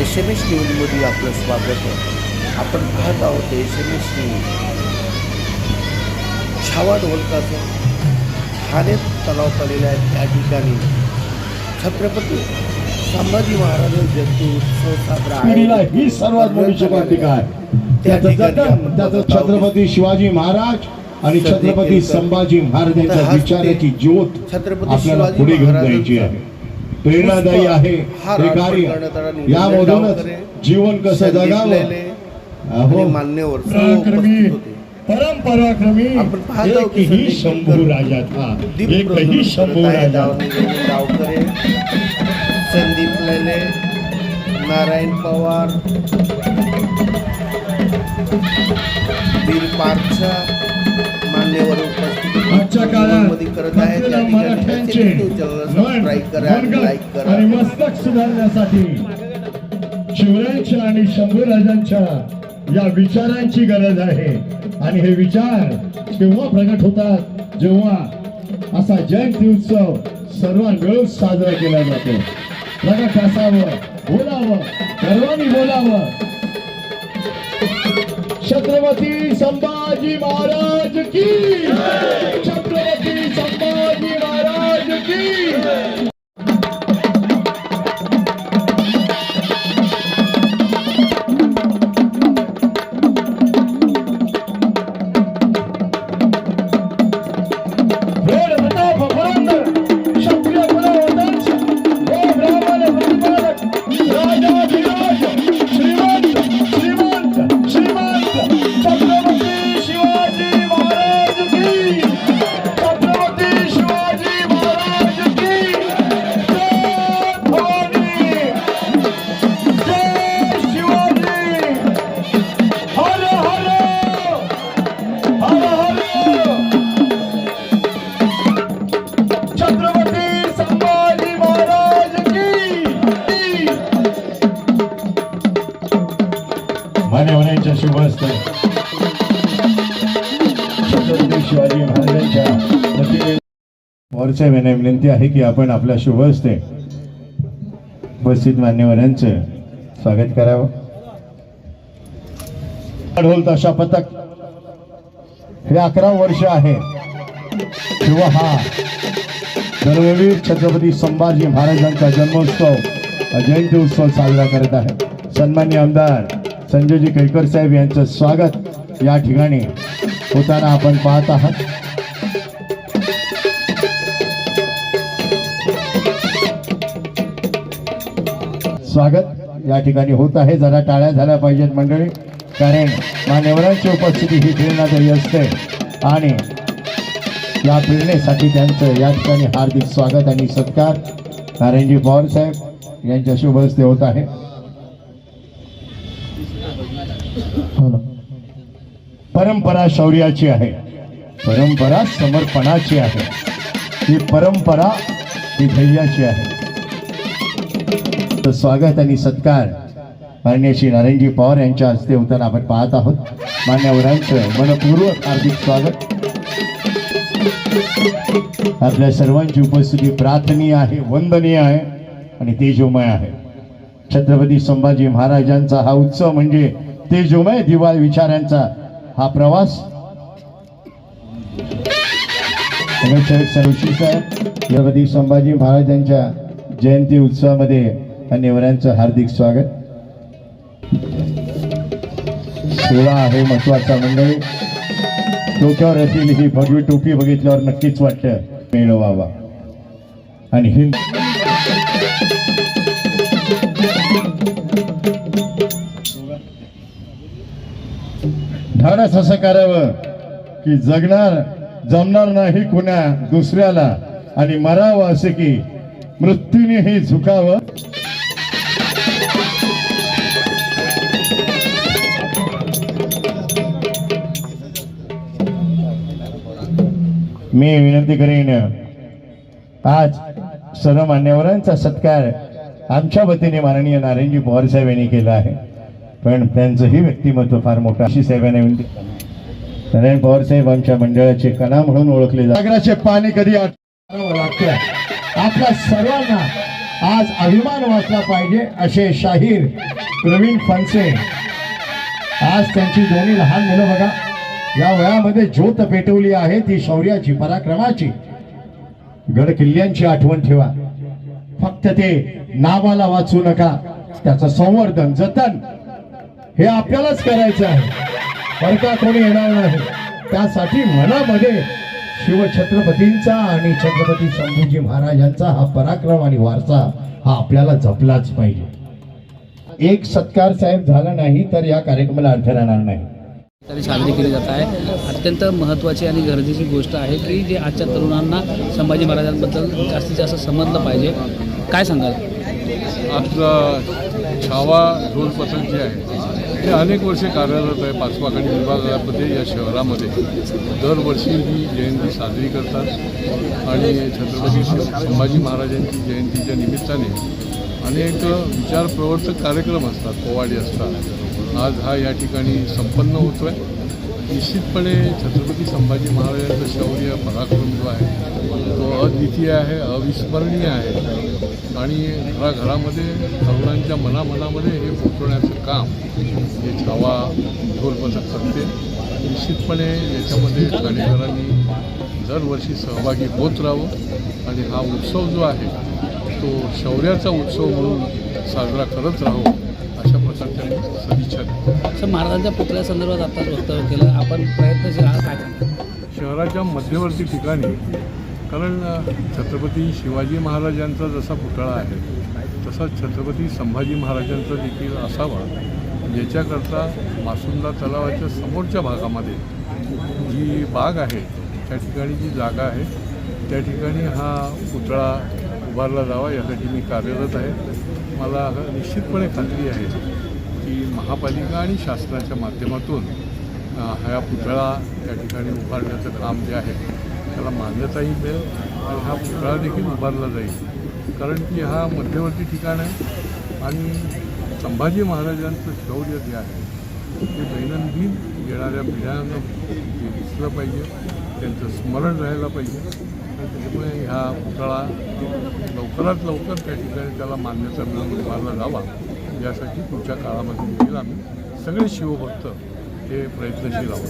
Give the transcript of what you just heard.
S M S न्यूजमध्ये आपलं स्वागत आहे. आपण पाहत आहोत S M S news. Chhava ढोलकाचं ठाण्यात तलावात आलेल्या आहे. त्या ठिकाणी छत्रपती संभाजी महाराज जयंती उत्सव साजरा ही सर्वात मोठी आहे त्याचं छत्रपती शिवाजी महाराज आणि छत्रपती संभाजी महाराजांच्या विचाराची ज्योत छत्रपती शिवाजी पुढे घेऊन महाराजांचं जायची आहे. प्रेरणादायी आहे. हा कार्य यामधूनच जीवन कसं जगावं? मान्यवर परंपराक्रमी एकही शंभू राजा था. एकही शंभू. राजा गावकरे संदीप लेले नारायण पवार वीर पारचा मान्यवर आजच्या काळात मराठ्यांचे आणि मस्तक सुधारण्यासाठी शिवरायांच्या आणि शंभूराजांच्या या विचारांची गरज आहे. आणि हे विचार केव्हा प्रगट होतात? जेव्हा असा जयंती उत्सव सर्व मिळून साजरा केला जातो. प्रगट असावं बोलावं गर्वानी बोलावं. छत्रपती संभाजी महाराज की छत्रपती संभाजी महाराज की शिवाजी विनय विनंती आहे की आपण आपल्या शुभ हस्ते उपस्थित मान्यवरांचं स्वागत करावं. ढोल तशा पथक हे अकरा वर्ष आहे. किंवा हा धर्मवीर छत्रपती संभाजी महाराजांचा जन्मोत्सव जयंती उत्सव साजरा करत आहे. सन्मान्य आमदार संजयजी केळकर साहेब यांचं स्वागत या ठिकाणी होताना आपण पाहत आहात. स्वागत या ठिकाणी होत आहे. जरा टाळ्या झाल्या पाहिजेत मंडळी कारण मान्यवरांची उपस्थिती ही प्रेरणादायी असते आणि या प्रेरणेसाठी त्यांचं या ठिकाणी हार्दिक स्वागत आणि सत्कार. नारायणजी पवार साहेब यांच्या शुभ हस्ते होत आहे हो ना. परंपरा शौर्याची आहे. परंपरा समर्पणाची आहे. ही परंपरा ही धैर्याची आहे. स्वागत आणि सत्कार मान्य श्री नारायणजी पवार यांच्या हस्ते होताना आपण पाहत आहोत. मान्यवरांचं मनपूर्वक हार्दिक स्वागत. आपल्या सर्वांची उपस्थिती प्रार्थनीय आहे वंदनीय आहे आणि तेजोमय आहे. छत्रपती संभाजी महाराजांचा हा उत्सव म्हणजे तेजोमय दिवाळ विचारांचा हा प्रवास. नगरसेवक साहेब. छत्रपती संभाजी महाराजांच्या जयंती उत्सवामध्ये मान्यवरांचं हार्दिक स्वागत. सोळा आहे महत्त्वाचा मंडळी. डोक्यावर असलेली ही भगवी टोपी बघितल्यावर नक्कीच वाटतं मिळवावा. आणि हिंद धाडस असं करावं की जगणार जमणार नाही कुणा दुसऱ्याला. आणि मरावं असे की मृत्यूनेही झुकावं. मी विनंती करीन आज सर्व मान्यवरांचा सत्कार आमच्या वतीने माननीय नारायणजी पवार साहेब यांनी केला आहे. पण त्यांचंही व्यक्तिमत्व फार मोठं अशी साहेबांना विनंती. नारायण पवार साहेब आमच्या मंडळाचे कणा म्हणून ओळखले जागराचे पाणी कधी आठवावं आपल्या सर्वांना आज अभिमान वाचला पाहिजे असे शाहीर प्रवीण फणसे. आज त्यांची दोन्ही लहान मुलं बघा. या वयामध्ये ज्योत पेटवली आहे ती शौर्याची पराक्रमाची. गड किल्ल्यांची आठवण ठेवा. फक्त ते नावाला वाचू नका. त्याचं संवर्धन जतन हे आपल्यालाच करायचं आहे. बरं का कोणी येणार नाही. त्यासाठी मनामध्ये शिवछत्रपतींचा आणि छत्रपती शंभूजी महाराजांचा हा पराक्रम आणि वारसा हा आपल्याला जपलाच पाहिजे. एक सत्कार साहेब झाला नाही तर या कार्यक्रमाला अर्थ राहणार नाही. तरी साजरी केली जात आहे. अत्यंत महत्त्वाची आणि गरजेची गोष्ट आहे की जे आजच्या तरुणांना संभाजी महाराजांबद्दल जास्तीत जास्त समजलं पाहिजे. काय सांगाल? आपला छावा ढोल पथक जे आहे ते अनेक वर्षे कार्यरत आहे. पाचवाखंडी विभागामध्ये या शहरामध्ये. दरवर्षी ही जयंती साजरी करतात. आणि छत्रपती शिव संभाजी महाराजांची जयंतीच्या निमित्ताने अनेक विचार प्रवर्तक कार्यक्रम असतात. पोवाडे असतात. आज हा या ठिकाणी संपन्न होतो आहे निश्चितपणे छत्रपती संभाजी महाराजांचं शौर्य पराक्रम जो आहे तो अद्वितीय आहे अविस्मरणीय आहे. आणि घराघरामध्ये तरुणांच्या मनामनामध्ये हे पोचवण्याचं काम हे छावा ढोल पथक करते. निश्चितपणे याच्यामध्ये ठाणेकरांनी दरवर्षी सहभागी होत राहावं. आणि हा उत्सव जो आहे तो शौर्याचा उत्सव म्हणून साजरा करत राहू सदिच्छा. सर महाराजांच्या पुतळ्यासंदर्भात आता वक्तव्य केलं. आपण प्रयत्नशील आहात काय शहराच्या मध्यवर्ती ठिकाणी कारण छत्रपती शिवाजी महाराजांचा जसा पुतळा आहे तसाच छत्रपती संभाजी महाराजांचा देखील असावा ज्याच्याकरता मासुंदा तलावाच्या समोरच्या भागामध्ये जी बाग आहे त्या ठिकाणी जी जागा आहे त्या ठिकाणी हा पुतळा उभारला जावा. यासाठी मी कार्यरत आहे. मला निश्चितपणे खात्री आहे की महापालिका आणि शासनाच्या माध्यमातून हा पुतळा त्या ठिकाणी उभारण्याचं काम जे आहे त्याला मान्यताही मिळेल आणि हा पुतळा देखील उभारला जाईल. कारण की हा मध्यवर्ती ठिकाण आहे आणि संभाजी महाराजांचं शौर्य जे आहे ते दैनंदिन येणाऱ्या पिढ्यांना ते दिसलं पाहिजे त्यांचं स्मरण राहायला पाहिजे त्याच्यामुळे हा पुतळा लवकरात लवकर त्या ठिकाणी त्याला मान्यता मिळून उभारला जावा. यासाठी पुढच्या काळामध्ये देखील आम्ही. सगळे शिवभक्त हे प्रयत्नशील आहोत.